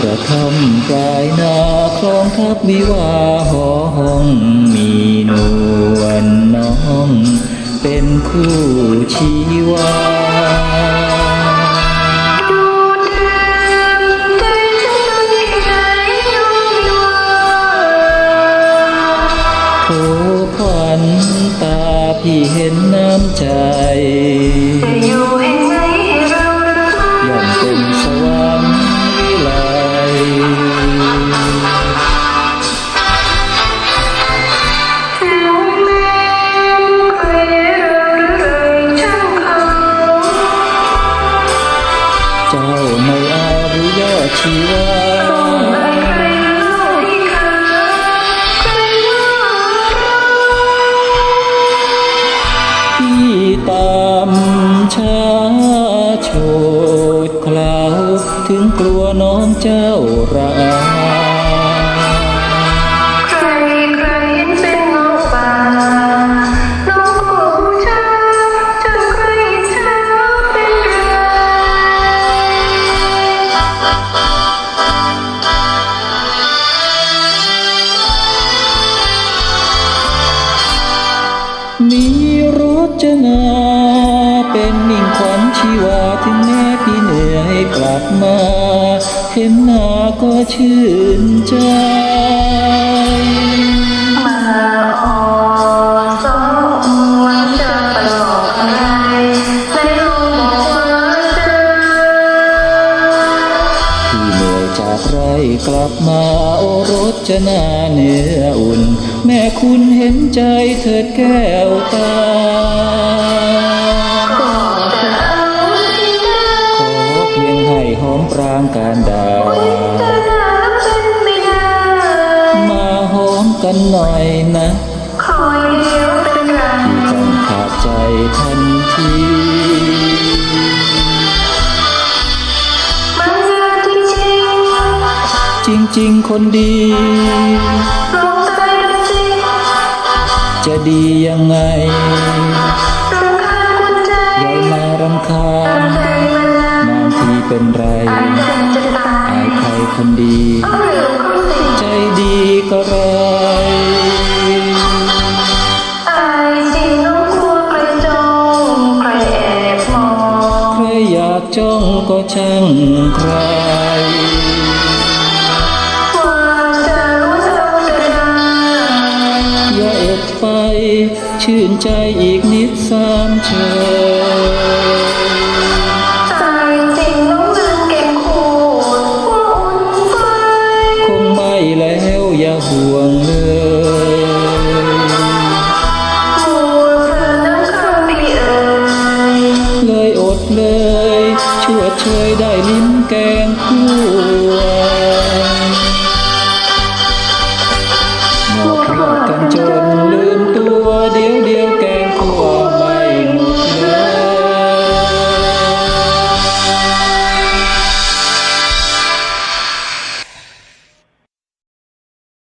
กระท่อมปลายนาคลองทับวิวาหอห้องมีนวลน้อง เป็นคู่ชีวาดูเดิมใจฉันไม่เคยยอมยอมโอ้ขวัญตาพี่เห็นน้ำใจ เราพี่ตามช้าโฉดคลาวถึงกลัวน้องเจ้าระอา มีรจนาเป็นมิ่งขวัญชีวาถึงแม้พี่เหนื่อยกลับมา เห็นหน้าก็ชื่นใจมาออนสองวันจะปลอบอะไรในลมบอกว่าที่เหนือจากไรกลับมาโอรสจนาเนื้อ แม่คุณเห็นใจเถิดแก้วตากาที่ได้ขอเพียงให้หอมปรางการดาแต่น้ำเป็นไม่ได้มาหอมกันหน่อยนะคอยเดียวเป็นไรที่ต้องขาดใจทันทีมันเกิดจริงจริงๆ คนดี จะดียังไงรำคาญหัวใจยายมารำคาญใจมันนานนางทีเป็นไรอายแสนจะตายอายใครคนดีเอาเรื่องของสิ่งใจดีก็ร้ายอายจริงน้องกลัวใครจ้องใครแอบมองใครอยากจ้องก็ช่างใคร ชื่นใจอีกนิดสามเชยตายจริงน้องลืมเก็บขวดว่าอุ่นไฟคงไม่แล้วอย่าห่วงเลยเธอน้ำข้างพี่เอ่ยเลยอดเลยช่วเชยได้ลิ้มแกงคั่หมดรอกันจน